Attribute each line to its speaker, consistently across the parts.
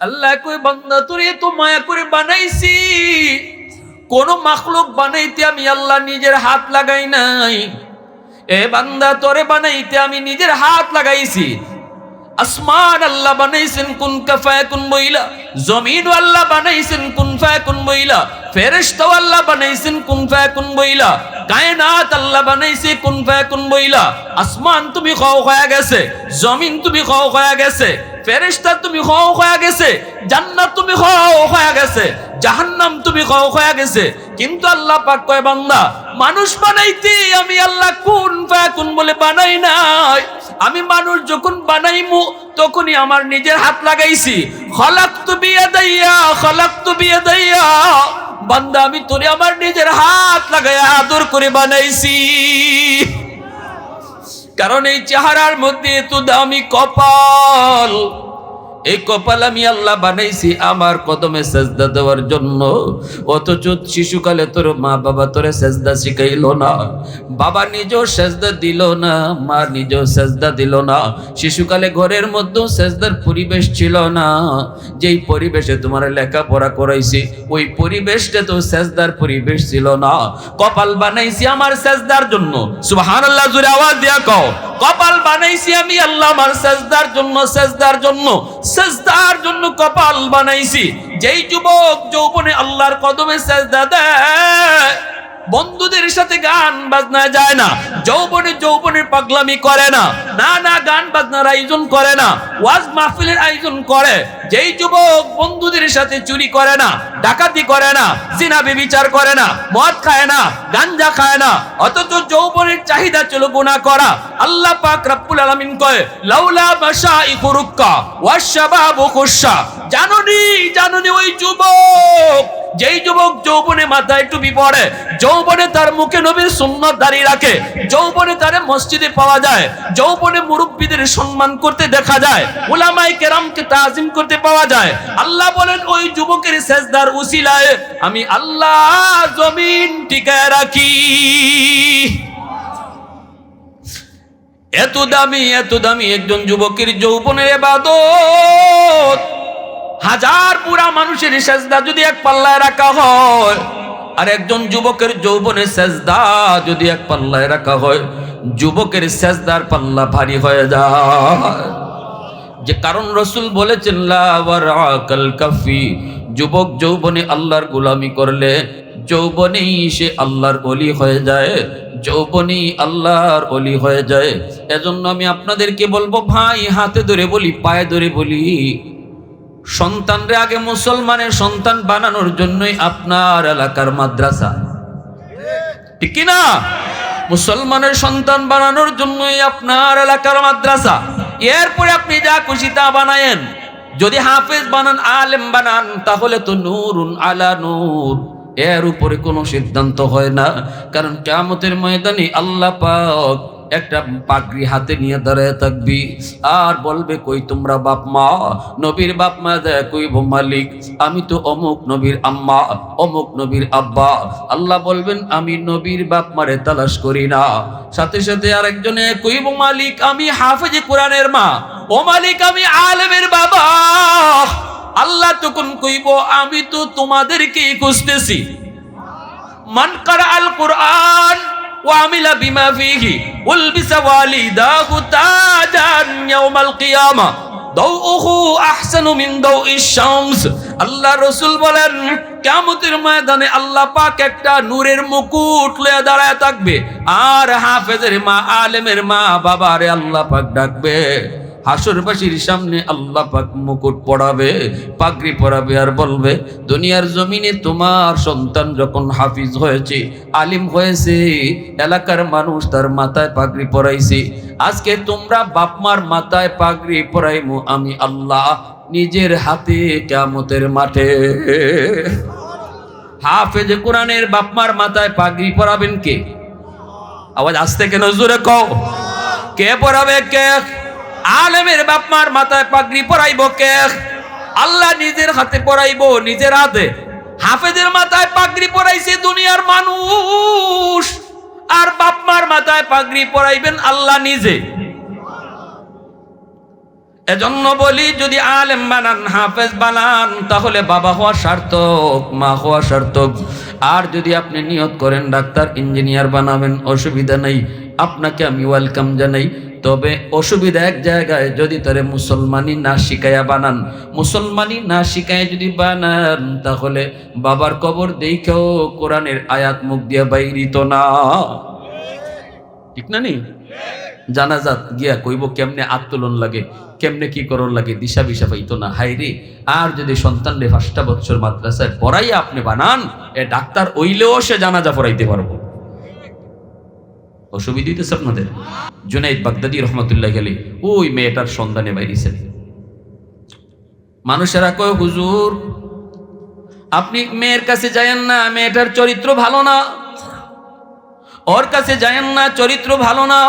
Speaker 1: আল্লাহ কই, বান্দা, তোরে তো মায়া করে বানাইছি। কোন মাখলুক বানাইতে আমি আল্লাহ নিজের হাত লাগাই নাই। এ বান্দা, তোরে বানাইতে আমি নিজের হাত লাগাইছি। আসমান আল্লাহ বানাইছেন, কোন কাফায়, কোন বইলা জমিন আল্লাহ বানাইছেন, কুন ফায়, কুন বইলা ফেরেশতা আল্লাহ বানাইছেন, কুন ফায়, কুন বইলা কায়নাত আল্লাহ বানাইছে, কুন ফায়, কুন বইলা আসমান তুমি খাও হয়ে গেছে। জমিন তুমি খাও হয়ে গেছে। ফেরেশতা তুমি খাও হয়ে গেছে, জান্নাত তুমি খাও হয়ে গেছে, জাহান্নাম তুমি খাও হয়ে গেছে। কিন্তু আল্লাহ পাক কয়, বান্দা, মানুষ বানাইতে আমি আল্লাহ কোন কোন বলে বানাই নাই। আমি মানুষ যখন বানাইমু, তখনই আমার নিজের হাত লাগাইছি। খলাক তু বিয়ে দাইয়া খলাক তু বিয়ে দাইয়া বান্দা, আমি তোরে আমার নিজের হাত লাগাইয়া আদর করে বানাইছি। কারণ এই চেহারার মধ্যে এত দামি কপাল। এই কপাল আমি আল্লাহ বানাইছি, আমার কদমে সেজদা দেওয়ার জন্য। অথচ শিশুকালে তোর মা বাবা তোরে সেজদা শিখাইল না। বাবা নিজেও সেজদা দিল না, মা নিজেও সেজদা দিল না। শিশুকালে ঘরের মধ্যেও সেজদার পরিবেশ ছিল না। যেই পরিবেশে তোমার লেখাপড়া করাইছি, ওই পরিবেশটা তো সেজদার পরিবেশ ছিল না। কপাল বানাইছি আমার সেজদার জন্য। সুবহানাল্লাহ জুড়ে আওয়াজ দিয়া কও। কপাল বানাইছি আমি, আল্লাহ আমার সেজদার জন্য সেজদার জন্য সেজদার জন্য কপাল বানাইছি। যেই যুবক যৌবনে আল্লাহর কদমে সেজদা দেয় বন্ধুদের সাথে গান বাজনা যায় না। যৌবনে যৌবনের পাগলামি করে না। না না, গান বাজনার আয়োজন করে না। ওয়াজ মাহফিলের আয়োজন করে। যেই যুবক বন্ধুদের সাথে চুরি করে না, ডাকাতি করে না, জিনা বিচার করে না, মদ খায় না, গাঞ্জা খায় না, অথচ যৌবনের চাহিদা ছিল গুনাহ করা। আল্লাহ পাক রব্বুল আলামিন কয়, লাউলা মাশাইখু রুক্কা ওয়াশাবাবু খুশা জাননি জাননি ওই যুবক। যেই যুবক যৌবনে মাথায় টুপি পড়ে, যৌবনে তার মুখে নবীর সুন্নত দাঁড়িয়ে রাখে, যৌবনে তার মসজিদে পাওয়া যায়, যৌবনে মুরব্বীদের সম্মান করতে দেখা যায়, উলামায়ে কেরামকে তাজিম করতে পাওয়া যায়। আল্লাহ বলেন, ওই যুবকের সেজদার উসিলায় আমি আল্লাহ জমিন টিকায় রাখি। এত দামি এত দামি একজন যুবকের যৌবনের এবাদত। হাজার পুরা মানুষের সেজদা যদি এক পাল্লায় রাখা হয়, আর একজন যুবকের যৌবনের সেজদা যদি এক পাল্লায় রাখা হয়, যুবকের সেজদার পাল্লা ভারী হয়ে যায়। যে কারণ রসুল বলেছেন কাফি যুবক যৌবনে আল্লাহর গোলামি করলে যৌবনেই সে আল্লাহর অলি হয়ে যায়, যৌবনেই আল্লাহর অলি হয়ে যায়। এজন্য আমি আপনাদেরকে বলব, ভাই, হাতে ধরে বলি, পায়ে ধরে বলি সন্তানরে আগে মুসলমানের সন্তান বানানোর জন্যই আপনার এলাকার মাদ্রাসা। ঠিক না মুসলমানের সন্তান বানানোর জন্যই আপনার এলাকার মাদ্রাসা। এরপরে আপনি যা খুশি তা বানায়েন। যদি হাফেজ বানান, আলেম বানান, তাহলে তো নূরুন আলা নূর। এর উপরে কোনো সিদ্ধান্ত হয় না। কারণ কেয়ামতের ময়দানে আল্লাহ একটা পাগড়ি হাতে নিয়ে দাঁড়ায় থাকবি। আর বলবে, কই তোমরা বাপ মা? নবীর বাপ মা দেয় কইব মালিক? আমি তো অমুক নবীর আম্মা, অমুক নবীর আব্বা। আল্লাহ বলবেন, আমি নবীর বাপ মারে তালাশ করি না। সাথে সাথে আরেকজনে কইব মালিক? আমি হাফেজে কোরআনের মা। ও মালিক, আমি আলেমের বাবা। আল্লাহ তখন কইব, আমি তো তোমাদেরকেই খুঁজতেছি। মান কারা আল কোরআন? وعمل بما فيه ولبس والداه تاجا يوم القيامة ضوءه أحسن من ضوء الشمس আল্লাহ রসুল বলেন কেমতের ময়দানে আল্লাহ পাক একটা নূরের মুকুট লয়ে দাঁড়ায় থাকবে আর হাফেজের মা আলেমের মা বাবারে আল্লাহ পাক ডাকবে হাসরবাসীর সামনে আল্লাহ পাক মুকুট পড়াবে পাগড়ি পরাবে আর বলবে, দুনিয়ার জমিনে তোমার সন্তান যখন হাফিজ হয়েছে, আলিম হয়েছে, এলাকার মানুষ তার মাথায় পাগড়ি পরাইছে, আজকে তোমরা বাপমার মাথায় পাগড়ি পরাইমু, আমি আল্লাহ নিজের হাতে কেমতের মাঠে। হাফেজ কোরআনের বাপমার মাথায় পাগড়ি পরাবেন কে? আওয়াজ আসতে কেন? জোরে কও। কে পরাবে কে? আলেমের বাপমার মাথায় পাগড়ি পরাইব কে? আল্লাহ নিজের হাতে পরাইব, নিজের হাতে। হাফেজের মাথায় পাগড়ি পরাইছে দুনিয়ার মানুষ। আর বাপমার মাথায় পাগড়ি পরাইবেন আল্লাহ নিজে। এজন্য বলি, যদি আলেম বানান, হাফেজ বানান, তাহলে বাবা হওয়া সার্থক, মা হওয়া সার্থক। আর যদি আপনি নিয়ত করেন, ডাক্তার, ইঞ্জিনিয়ার বানাবেন, অসুবিধা নেই। আপনাকে আমি ওয়েলকাম জানাই। তবে অসুবিধা এক জায়গায়, যদি তারে মুসলমানি না শিখাইয়া বানান। মুসলমানি না শিখায় যদি বানান, তাহলে বাবার কবর দেখেও কোরআনের আয়াত মুখ দিয়ে বাইরিত না। ঠিক না নি? জানাজাত গিয়া কইব কেমনে আত্মোলন লাগে, কেমনে কি করণ লাগে, দিশা বিশা পাইতো না। হাই রে, আর যদি সন্তান রে পাঁচটা বছর মাদ্রাসায় পড়াইয়া আপনি বানান, এ ডাক্তার ওইলেও সে জানাজা পড়াইতে পারব। অসুবিধা দিতেছে আপনাদের? জুনাইদ বাগদাদি রহমতুল্লাহ গেলে ওই মেয়েটার সন্ধানে বাইরেছেন মানুষেরা কয়, হুজুর, আপনি মেয়ের কাছে যায়েন না, মেয়েটার চরিত্র ভালো না। ওর কাছে যায়েন না, চরিত্র ভালো না।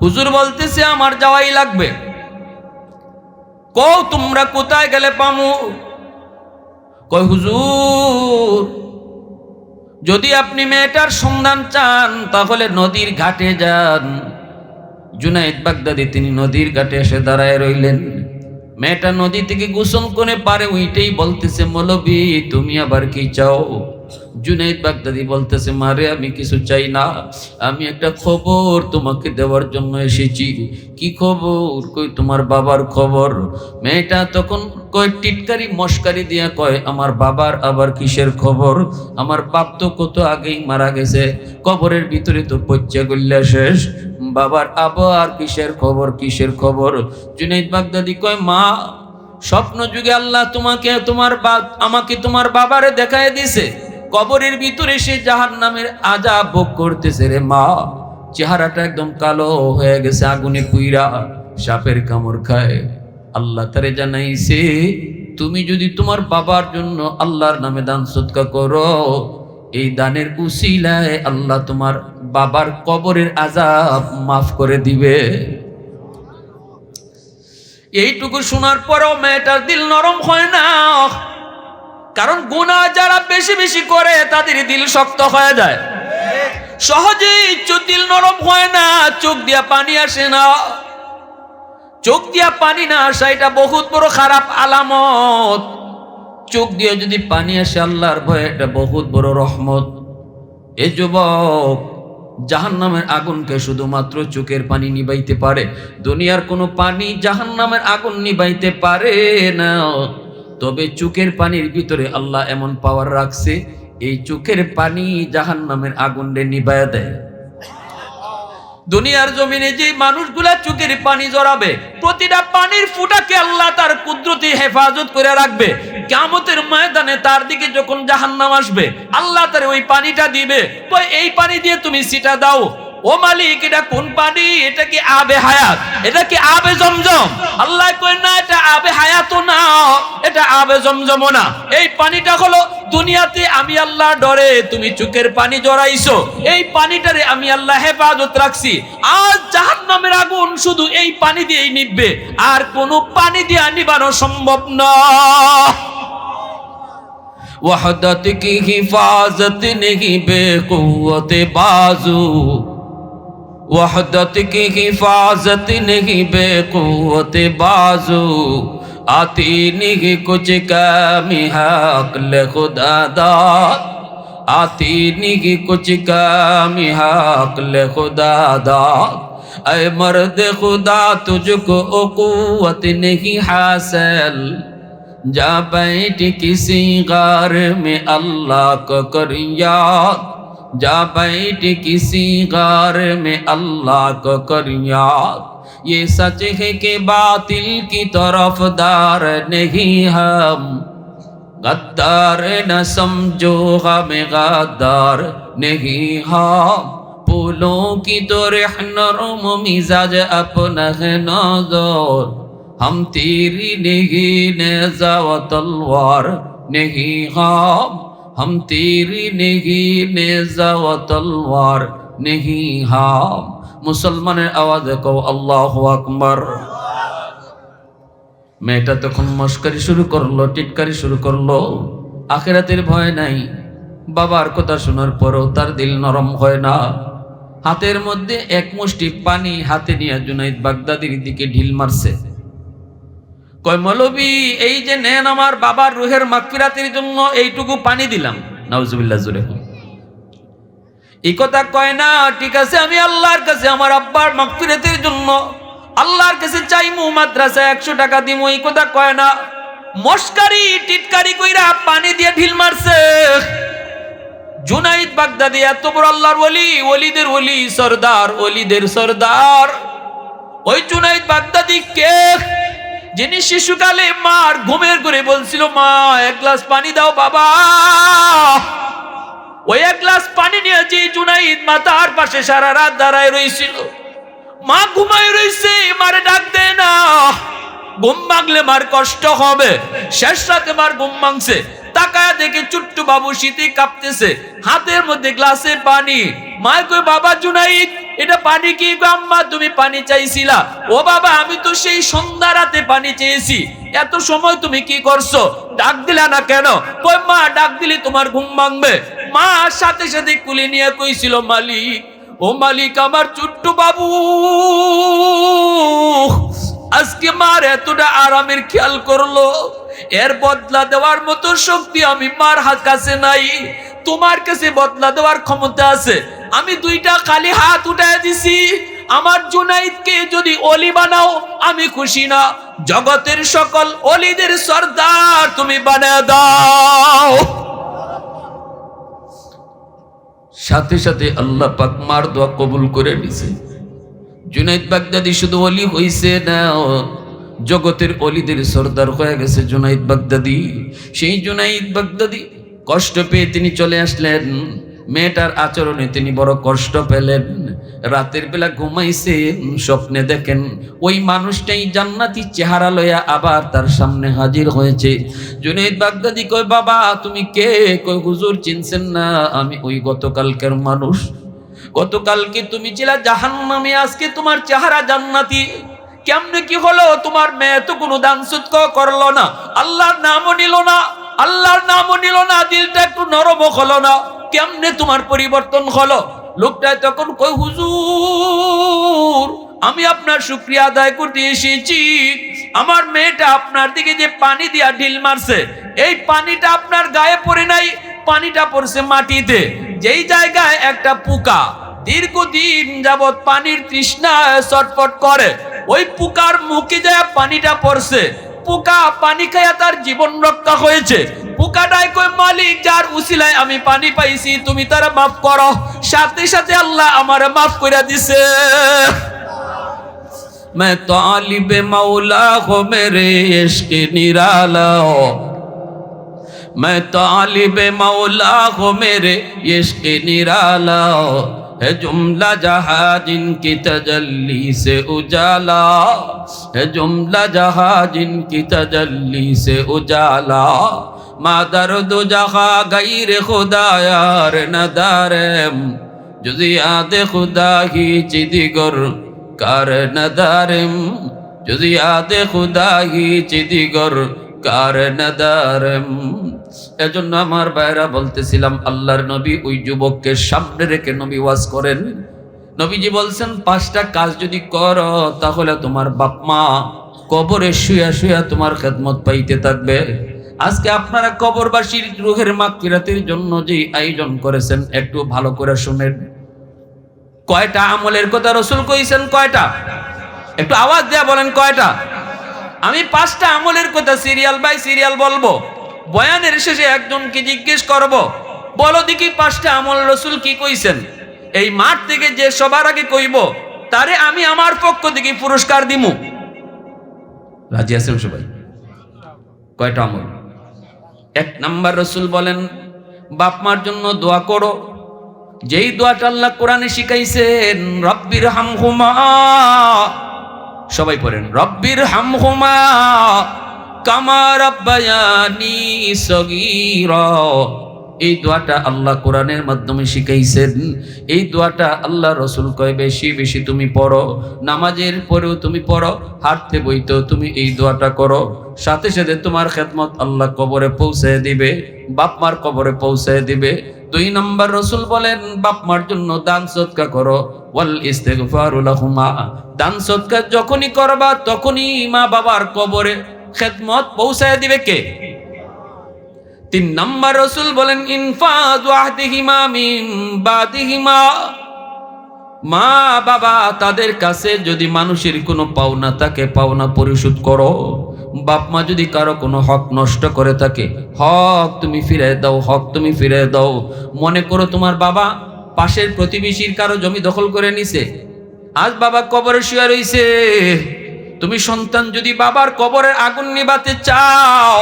Speaker 1: হুজুর বলতেছে, আমার যাওয়াই লাগবে। কও, তোমরা কোথায় গেলে পামু? কয়, হুজুর যদি আপনি মেয়েটার সন্ধান চান, তাহলে নদীর ঘাটে যান। জুনাইদ বাগদাদি, তিনি নদীর ঘাটে এসে দাঁড়ায় রইলেন। মেয়েটা নদী থেকে গোসল করে পারে, ওইটাই বলতেছে, মৌলবি, তুমি আবার কি চাও? জুনাইদ বাগদাদি বলতেছে, মারে, আমি কিছু চাই না। আমি একটা খবর তোমাকে দেওয়ার জন্য এসেছি। কি খবর? কই তোমার বাবার খবর? মেয়েটা তখন কয়, টিটকারি মস্কারি দিয়া কয়, আমার বাবার আবার কিসের খবর? আমার বাপ তো কত আগেই মারা গেছে। কবরের ভিতরে তো পচ্চা গল্লা শেষ। বাবার আবার কিসের খবর? কিসের খবর? জুনাইদ বাগদাদি কয়, মা স্বপ্ন যুগে আল্লাহ তোমাকে, তোমার আমাকে তোমার বাবারে দেখায় দিছে। কবরের ভিতরে সে জাহান নামের আজাব ভোগ করতেছে রে মা। চেহারাটা একদম কালো হয়ে গেছে, আগুনে পুইরা সাপের কামড় খায়। আল্লাহ তারে জানাইছে, তুমি যদি তোমার বাবার জন্য আল্লাহর নামে দান সৎকা করো, এই দানের উসিলায় আল্লাহ তোমার বাবার কবরের আজাব মাফ করে দিবে। এইটুকু শোনার পরও মেয়েটার দিল নরম হয় না। কারণ গুণা যারা বেশি বেশি করে, তাদের দিল শক্ত হয়ে যায়। সহজেই দিল নরম হয় না, চোখ দিয়া পানি আসে না। চোখ দিয়া পানি না আসা, এটা বহুত বড় খারাপ আলামত। চোখ দিয়ে যদি পানি আসে, আল্লাহর ভয়ে এটা বহুত বড় রহমত। এ যুবক, জাহান্নামের আগুনকে শুধুমাত্র চোখের পানি নিবাইতে পারে। দুনিয়ার কোনো পানি জাহান্নামের আগুন নিবাইতে পারে না। তবে চোখের পানির ভিতরে আল্লাহ এমন পাওয়ার রাখছে, এই চোখের পানি জাহান্নামের আগুনরে নিবায়া দেয়। দুনিয়ার জমিনে যে মানুষগুলা চোখের পানি জড়াবে, প্রতিটা পানির ফুটাকে আল্লাহ তার কুদরতি হেফাজত করে রাখবে। কামতের ময়দানে তার দিকে যখন জাহান্নাম আসবে, আল্লাহ তার ওই পানিটা দিবে। কই এই পানি দিয়ে তুমি সিটা দাও। ও মালিক, এটা কোন পানি? এটা কি আবে হায়াত? এটা কি আবে জমজম? আল্লাহ কই না, এটা আবে হায়াত না, এটা আবে জমজম না। এই পানিটা হলো দুনিয়াতে আমি আল্লাহ ডরে, তুমি চুকের পানি জড়াইছো। এই পানিটারে আমি আল্লাহ হেফাজত রাখছি। আজ জাহান্নামের আগুন শুধু এই পানি দিয়েই নিববে আর কোনো পানি দিয়ে নিবানো সম্ভব না। وحدت কি حفاظت نہیں بے قوت বাজু। وحدت کی حفاظت نہیں بے قوت بازو آتی نہیں کچھ کمی حقل خدا داد آتی نہیں کچھ کمی حقل خدا داد اے مرد خدا تجھ کو قوت نہیں حاصل جا بیٹھ کسی غار میں اللہ کو کر یاد जा बैठ किसी गार में अल्लाह को कर याद ये सच है कि बातिल की तरफदार नहीं हम। गद्दार न समझो हम गद्दार नहीं हम। फूलों की तो रहनरम मिजाज अपना है नज़र। हम तेरी नहीं नेजा व तलवार नहीं हम। हम तेरी नहीं नेजा व तलवार नहीं हम মুসলমানের আওয়াজে কও আল্লাহ আকবার মেয়েটা তখন মস্কারি শুরু করলো টিটকারি শুরু করলো আখেরাতের ভয় নাই বাবার কথা শোনার পরও তার দিল নরম হয় না হাতের মধ্যে এক মুষ্টি পানি হাতে নিয়ে জুনাইদ বাগদাদির দিকে ঢিল মারছে কয় মৌলবী এই যে নেন আমার বাবার রুহের মাগফিরাতের জন্য এইটুকু পানি দিলাম। নাউজুবিল্লাহ জুড়ে এই কথা কয় না, ঠিক আছে, আমি আল্লাহর কাছে আমার আব্বার মাগফিরাতের জন্য আল্লাহর কাছে চাইমু মাদ্রাসা একশো টাকা দিমু। এই কথা কয় না, মস্কারি, টিটকারি কইরা পানি দিয়ে ঢিল মারছে। জুনাইদ বাগদাদি এত বড় আল্লাহর ওলি, ওলিদের ওলি, সর্দার, ওলিদের সর্দার। ওই জুনাইদ বাগদাদি কে? যিনি শিশুকালে মার ঘুমের করে বলছিল, মা, এক গ্লাস পানি দাও বাবা। ওই এক গ্লাস পানি নিয়ে যে জুনাইদ মাতার পাশে সারা রাত দাঁড়ায় রয়েছিল মা ঘুমায় রয়েছে মারে ডাক দেয় না। ঘুম ভাঙলে মার কষ্ট হবে, শেষ রাতে মার ঘুম ভাঙছে। তাকায় দেখে চুট্টু বাবু শীতে কাঁপতেছে। হাতের মধ্যে গ্লাসে পানি। মায় কই বাবা জুনাইদ, এটা পানি কি আম্মা? তুমি পানি চাইছিলা। ও বাবা, আমি তো সেই সন্ধ্যা রাতে পানি চেয়েছি। এত সময় তুমি কি করছ? ডাক দিলা না কেন? কই মা, ডাক দিলে তোমার ঘুম ভাঙবে। মা, সাথে সাথে কুলি নিয়ে কইছিল মালিক, ও মালিক আমার চুট্টু বাবু, আজকে মার এতটা আরামের খেয়াল করল। এর বদলা দেওয়ার মতো শক্তি আমি মার হাত কাছে নাই। তোমার কাছে বদলা দেওয়ার ক্ষমতা আছে। আমি দুইটা খালি হাত উঠায় দিছি। আমার জুনাইদকে যদি অলি বানাও, আমি খুশি না। জগতের সকল অলিদের সর্দার তুমি বানায় দাও। সাথে সাথে আল্লাহ পাক মার দোয়া কবুল করে নিছে। জুনাইদ বাগদাদি শুধু অলি হইছে না। জগতের অলিদের সর্দার হয়ে গেছে জুনাইদ বাগদাদি। সেই জুনাইদ বাগদাদি কষ্ট পেয়ে তিনি চলে আসলেন। মেয়েটার আচরণে তিনি বড় কষ্ট পেলেন। রাতের বেলা ঘুমাইছে, স্বপ্নে দেখেন ওই মানুষটাই জান্নাতি চেহারা লয়া আবার তার সামনে হাজির হয়েছে। জুনাইদ বাগদাদি কয়, বাবা, তুমি কে? কয়, হুজুর, চিনছেন না আমি ওই গতকালকের মানুষ। গতকালকে তুমি ছিলা জাহান্নামে, আজকে তোমার চেহারা জান্নাতি। কেমনে কি হলো? তোমার মেয়ে তো কোনো দান সুৎক করল না। আল্লাহর নামও নিল না, আল্লাহর নামও নিল না, দিলটা একটু নরম হলো না। কেমনে তোমার পরিবর্তন হলো? লোকটা তখন কই হুজুর, আমি আপনার শুক্রিয়া আদায় করতে এসেছি। আমার মেয়েটা আপনার দিকে যে পানি দিয়া ঢিল মারছে, এই পানিটা আপনার গায়ে পড়ে নাই, পানিটা পড়ছে মাটিতে। যেই জায়গায় একটা পোকা দীর্ঘদিন যাবৎ পানির তৃষ্ণায় ছটফট করে ওই পোকার মুখে যায় পানিটা পড়ছে পোকা পানি খাইয়া তার জীবন রক্ষা হয়েছে পোকাটাই কই মালিক যার উসিলায় আমি পানি পাইছি তুমি তারা মাফ করো সাথে সাথে আল্লাহ আমারে মাফ করে দিছে मैं तालिब मौला हो मेरे इश्क निराला میں طالب مولا ہو میرے عشق نرالا ہے جملہ جہاز ان کی تجلی سے اجالا ہے جملہ جہاز ان کی تجلی سے اجالا مادر دو جہاں غیر خدا یار ندارم جزیات خدا ہی چدیگر کار ندارم جزیات خدا ہی چدیگر এজন্য আমার বাইরা বলতেছিলাম, আল্লাহর নবী ওই যুবককে সামনে রেখে নবী ওয়াজ করেন। নবীজি বলছেন, পাঁচটা কাজ যদি করো, তাহলে তোমার বাপ কবরে শুয়া শুয়া তোমার খেদমত পাইতে থাকবে। আজকে আপনারা কবরবাসীর রুহের মাগফিরাতের জন্য যে আয়োজন করেছেন, একটু ভালো করে শুনেন। কয়টা আমলের কথা রসুল কইছেন কয়টা? একটু আওয়াজ দেয়া বলেন কয়টা? আমি পাঁচটা আমলের কথা সিরিয়াল বাই সিরিয়াল বলব। বয়ানের শেষে একজনকে জিজ্ঞেস করব, বলো দেখি পাঁচটা আমল রসুল কি কইছেন? এই মাঠ থেকে যে সবার আগে কইব, তারে আমি আমার পক্ষ থেকে পুরস্কার দিমু। রাজি আছেন সবাই? কয়টা আমল? এক নাম্বার রসুল বলেন, বাপ মার জন্য দোয়া করো। যেই দোয়াটা আল্লাহ কোরআনে শিখাইছেন রব্বির হামহুমা সবাই পড়েন, রব্বির হামহুমা কামা রব্বায়ানি সগীরা। এই দোয়াটা আল্লাহ কোরআনের মাধ্যমে শিখাইছেন। এই দোয়াটা আল্লাহ রসুল কয়, বেশি বেশি তুমি পড়ো, নামাজের পরেও তুমি পড়ো, হাঁটতে বইতেও তুমি এই দোয়াটা করো। সাথে সাথে তোমার খেদমত আল্লাহ কবরে পৌঁছায় দিবে, বাপ মার কবরে পৌঁছায় দিবে। দুই নম্বর রসুল বলেন, বাপ মার জন্য দান সৎকা করো, ওয়াল ইস্তেগফারু লাহুমা। দান সৎকা যখনই করবা, তখনই মা বাবার কবরে খেদমত পৌঁছায় দিবে কে? তিন নম্বর রসুল বলেন, ইনফাজ ওয়াহদিহিমা মিন বাদিহিমা। মা বাবা তাদের কাছে যদি মানুষের কোনো পাওনা তাকে পাওনা পরিশোধ করো। বাপ মা যদি কারও কোনো হক নষ্ট করে থাকে, হক তুমি ফিরে দাও, হক তুমি ফিরে দাও। মনে করো তোমার বাবা পাশের প্রতিবেশীর কারও জমি দখল করে নিছে, আজ বাবা কবরে শুয়ে রইছে। তুমি সন্তান যদি বাবার কবরের আগুন নিবাতে চাও,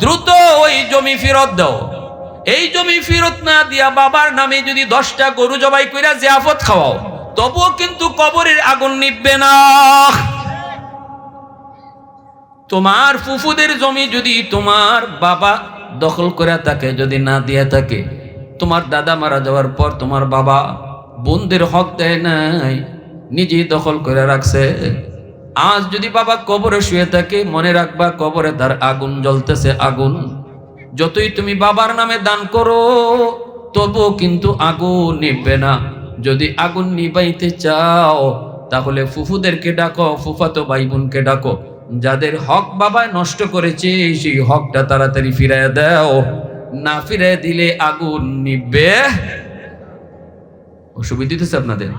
Speaker 1: দ্রুত ওই জমি ফেরত দাও। এই জমি ফেরত না দিয়া বাবার নামে যদি দশটা গরু জবাই কইরা জিয়াফত খাওয়াও, তবুও কিন্তু কবরের আগুন নিববে না। তোমার ফুফুদের জমি যদি তোমার বাবা দখল করে থাকে, যদি না দিয়ে থাকে, তোমার দাদা মারা যাওয়ার পর তোমার বাবা বোনদের হক দেয় নাই, নিজেই দখল করে রাখছে। আজ যদি বাবা কবরে শুয়ে থাকে, মনে রাখবা কবরে তার আগুন জ্বলতেছে, আগুন। যতই তুমি বাবার নামে দান করো, তবুও কিন্তু আগুন নিবে না। যদি আগুন নিবাইতে চাও, তাহলে ফুফুদেরকে ডাকো, ফুফাতো ভাই বোনকে ডাকো। যাদের হক বাবা নষ্ট করেছে, সেই হকটা তাড়াতাড়ি ফিরায় দাও। না ফিরে দিলে আগুন নিবে। অসুবিধা দিতেছে আপনাদের?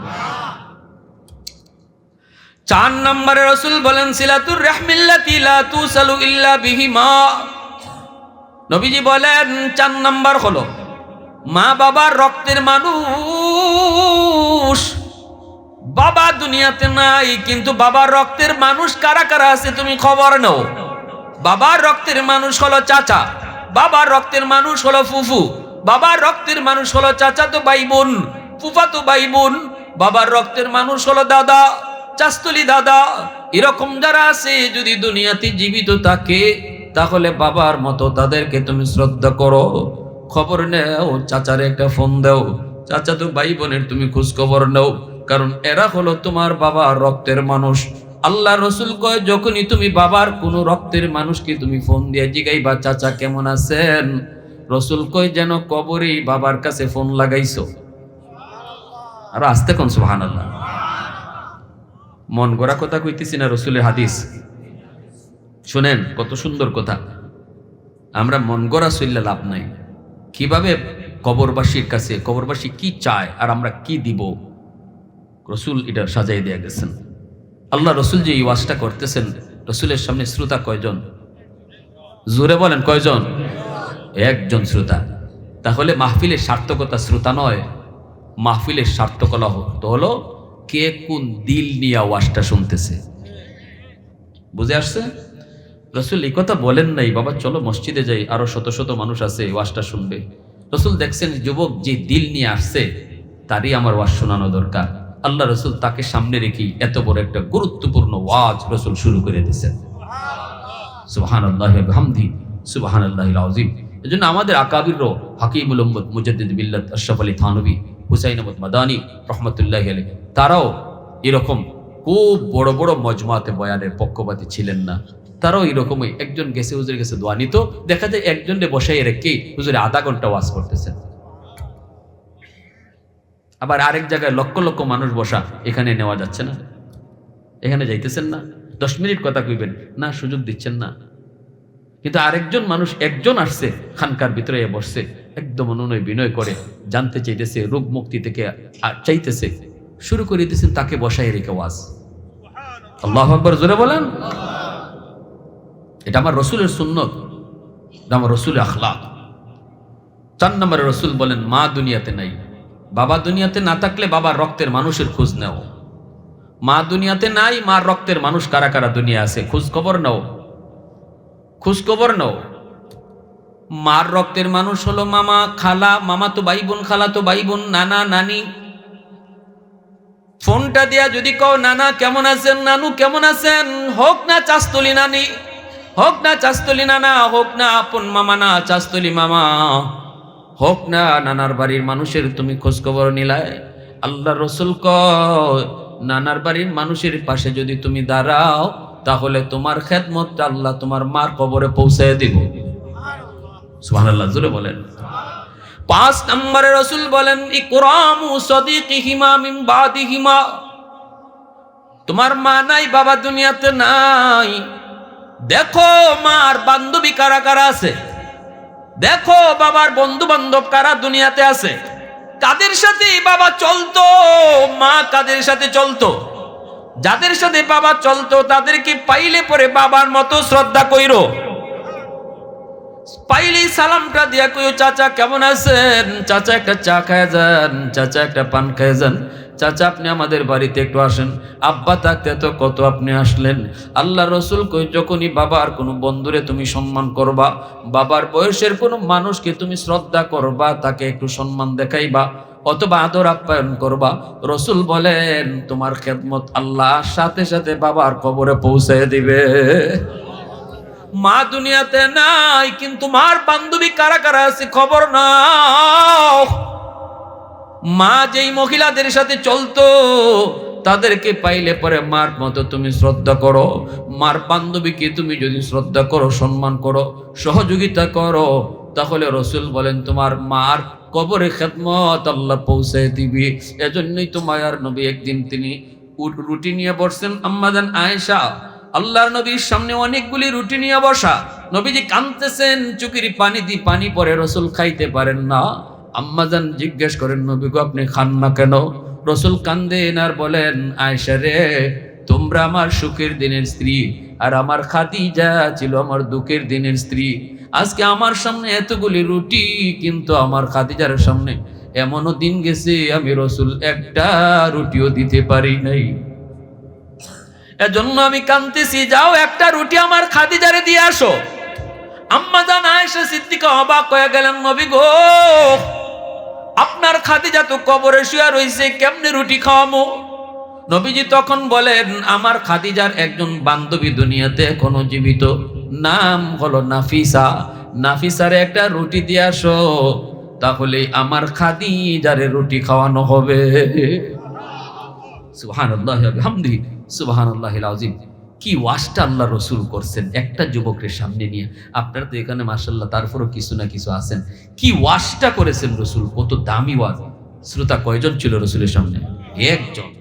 Speaker 1: চার নম্বরে রসুল বলেন, সিলাতুর রহমিল্লাতি লা তুসালু ইল্লা বিহিমা। নবীজি বলেন, চার নাম্বার হলো মা বাবার রক্তের মানুষ বাবা দুনিয়াতে নাই, কিন্তু বাবার রক্তের মানুষ কারা কারা আছে তুমি খবর নাও। বাবার রক্তের মানুষ হলো চাচা, বাবার রক্তের মানুষ হলো ফুফু, বাবার রক্তের মানুষ হলো চাচা তো ভাই বোন, ফুফা তো ভাই বোন, বাবার রক্তের মানুষ হলো দাদা চাস্তলি দাদা, এরকম যারা আছে যদি দুনিয়াতে জীবিত থাকে, তাহলে বাবার মতো তাদেরকে তুমি শ্রদ্ধা করো। খবর নেও, চাচারে একটা ফোন দাও, চাচা তো ভাই বোনের তুমি খোঁজ খবর নাও। কারণ এরা হলো তোমার বাবার রক্তের মানুষ। আল্লাহ রসুল কয়, যখনই তুমি বাবার কোনো রক্তের মানুষকে তুমি ফোন দিয়ে জিগাইবা, চাচা কেমন আছেন? রসুল কয়, যেন কবরেই বাবার কাছে ফোন লাগাইছো। আর আসতে কোন সুহান আল্লাহ মন গড়া কথা কইতেছি না রসুলের হাদিস। শুনেন, কত সুন্দর কথা। আমরা মন গড়া চললে লাভ নাই। কীভাবে কবরবাসীর কাছে, কবরবাসী কি চায় আর আমরা কি দিব? রসুল এটা সাজাই দেয়া গেছেন। আল্লাহ রসুল যে এই ওয়াজটা করতেছেন, রসুলের সামনে শ্রোতা কয়জন? জোরে বলেন, কয়জন? একজন শ্রোতা। তাহলে মাহফিলের সার্থকতা শ্রোতা নয়, মাহফিলের সার্থকতা তো হলো কে কোন দিল নিয়ে ওয়াজটা শুনতেছে। বুঝে আসছে? রসুল এই কথা বলেন নাই, বাবা চলো মসজিদে যাই, আরও শত শত মানুষ আছে ওয়াজটা শুনবে। রসুল দেখছেন, যুবক যে দিল নিয়ে আসছে, তারই আমার ওয়াজ শোনানো দরকার। আল্লাহ রসুল তাকে সামনে রেখে এত বড় একটা গুরুত্বপূর্ণ ওয়াজ রসুল শুরু করে দিয়েছেন। সুবাহান আল্লাহ হামদি সুবাহান আল্লাহ আজিম এই জন্য আমাদের আকাবিরও হাকিমুল উম্মদ মুজাদ্দিদ বিল্লাত আশরাফ আলী থানবী হুসাইন আহমদ মাদানী রহমতুল্লাহ আলী তারাও এরকম খুব বড় বড় মজমাতে বয়ানের পক্ষপাতী ছিলেন না। তারাও এরকমই একজন গেছে, হুজুরের কাছে দোয়া নিত, দেখা যায় একজনে বসাই রেখে হুজুরে আধা ঘণ্টা ওয়াজ করতেছেন। আবার আরেক জায়গায় লক্ষ লক্ষ মানুষ বসা এখানে নেওয়া যাচ্ছে না। এখানে যাইতেছেন না। দশ মিনিট কথা কইবেন, না, সুযোগ দিচ্ছেন না। কিন্তু আরেকজন মানুষ, একজন আসছে, খানকার ভিতরে বসছে, একদম অনুনয় বিনয় করে জানতে চাইতেছে রোগ মুক্তি থেকে চাইতেছে। শুরু করে দিয়েছেন তাকে বসাই রেখে ওয়াজ। আল্লাহ আকবর, জোরে বলেন। এটা আমার রসুলের সুন্নত, এটা আমার রসুলের আখলাক। চার নম্বরে রসুল বলেন, মা দুনিয়াতে নাই। বাবা দুনিয়াতে না থাকলে বাবার রক্তের মানুষের খোঁজ নেও। মা দুনিয়াতে নাই মার রক্তের মানুষ কারা কারা দুনিয়া আছে খোঁজ খবর নাও। খোঁজ খবর নাও। মার রক্তের মানুষ হলো মামা খালা, মামা তো ভাই বোন, খালা তো ভাই বোন, নানা, নানি। ফোনটা দিয়া যদি কও, নানা, কেমন আছেন? নানু, কেমন আছেন? হোক না চাস্তলি নানি, হোক না চাস্তলি নানা, হোক না আপন মামা না চাস্তলি মামা। হোক না নানার বাড়ির মানুষের, তুমি খোঁজ খবর নিলায় আল্লাহ রসুল ক নানার বাড়ির মানুষের পাশে যদি তুমি দাঁড়াও, তাহলে তোমার খেদমতটা আল্লাহ তোমার মার কবরে পৌঁছায় দিব। সুবহানাল্লাহ, জোরে বলেন। পাঁচ নম্বরে রসুল বলেন, ইকরামু সদিকিহিমা মিন বাদিহিমা। তোমার মা নাই, বাবা দুনিয়াতে নাই। দেখো মার বান্ধবী কারা কারা আছে। দেখো বাবার বন্ধু বান্ধব কারা দুনিয়াতে আছে? কাদের সাথে বাবা চলতো? মা কাদের সাথে চলতো? যাদের সাথে বাবা চলতো, তাদেরকে পাইলে পরে বাবার মতো শ্রদ্ধা কইরো। পাইলেই সালামটা দিয়া কইও, চাচা কেমন আছেন? চাচা একটা চা খায় যান, চাচা একটা পান খায় যান। চাচা, আপনি আমাদের বাড়িতে একটু আসেন। আব্বা থাকতে তো কত আপনি আসলেন। আল্লাহ রসুল কই, যখনই বাবার কোনো বন্ধুরে তুমি সম্মান করবা, বাবার বয়সের কোনো মানুষকে তুমি শ্রদ্ধা করবা, তাকে একটু সম্মান দেখাইবা অথবা আদর আপ্যায়ন করবা। রসুল বলেন, তোমার খেদমত আল্লাহ সাথে সাথে বাবার কবরে পৌঁছে দিবে। মা দুনিয়াতে নাই, কিন্তু মার বান্ধবী কারা কারা আছে খবর নাও। মা যেই মহিলাদের সাথে চলতো, তাদেরকে পাইলে পরে মার মতো তুমি শ্রদ্ধা করো। মার বান্ধবীকে তুমি যদি শ্রদ্ধা করো, সম্মান করো, সহযোগিতা করো, তাহলে রসুল বলেন, তোমার মার কবরে খেদমত আল্লাহ পৌঁছে দিবি। এজন্যই তো মায়ার নবী একদিন তিনি রুটি নিয়ে বসছেন। আম্মাদান আয়েশা, আল্লাহর নবীর সামনে অনেকগুলি রুটি নিয়ে বসা। নবীজি কাঁদতেছেন, চুকির পানি দি পানি পরে রসুল খাইতে পারেন না। আম্মাজান জিজ্ঞেস করেন, নবী গো, আপনি খান না কেন? রসুল কান্দেন আর বলেন আয়সা রে, তোমরা আমার সুখের দিনের স্ত্রী, আর আমার খাদিজা ছিল আমার দুঃখের দিনের স্ত্রী। আজকে আমার সামনে এতগুলি রুটি, কিন্তু আমার খাদিজার সামনে এমনও দিন গেছে, আমি রসুল একটা রুটিও দিতে পারি নাই। এজন্য আমি কান্তেছি, যাও একটা রুটি আমার খাদিজারে দিয়ে আসো। আম্মা জান, আয়েশা সিদ্দিকা অবাক হয়ে গেলেন, নবী গো আপনার খাদিজা তো কবরে শুয়া রয়েছে কেমনে রুটি খাওয়ামো? নবীজি তখন বলেন, আমার খাদিজার একজন বান্ধবী দুনিয়াতে এখনও জীবিত। নাম হলো নাফিসা। নাফিসারে একটা রুটি দিয়ে আসো, তাহলে আমার খাদিজারে রুটি খাওয়ানো হবে। সুবহানাল্লাহ হামদি সুবহানাল্লাহ আজিম কি ওয়াশটা আল্লাহ রসুল করছেন? একটা যুবকের সামনে নিয়ে, আপনারা তো এখানে মাসাল্লাহ তারপরও কিছু না কিছু আছেন। কি ওয়াশটা করেছেন রসুল? কত দামি ওয়াজ। শ্রোতা কয়জন ছিল রসুলের সামনে? একজন।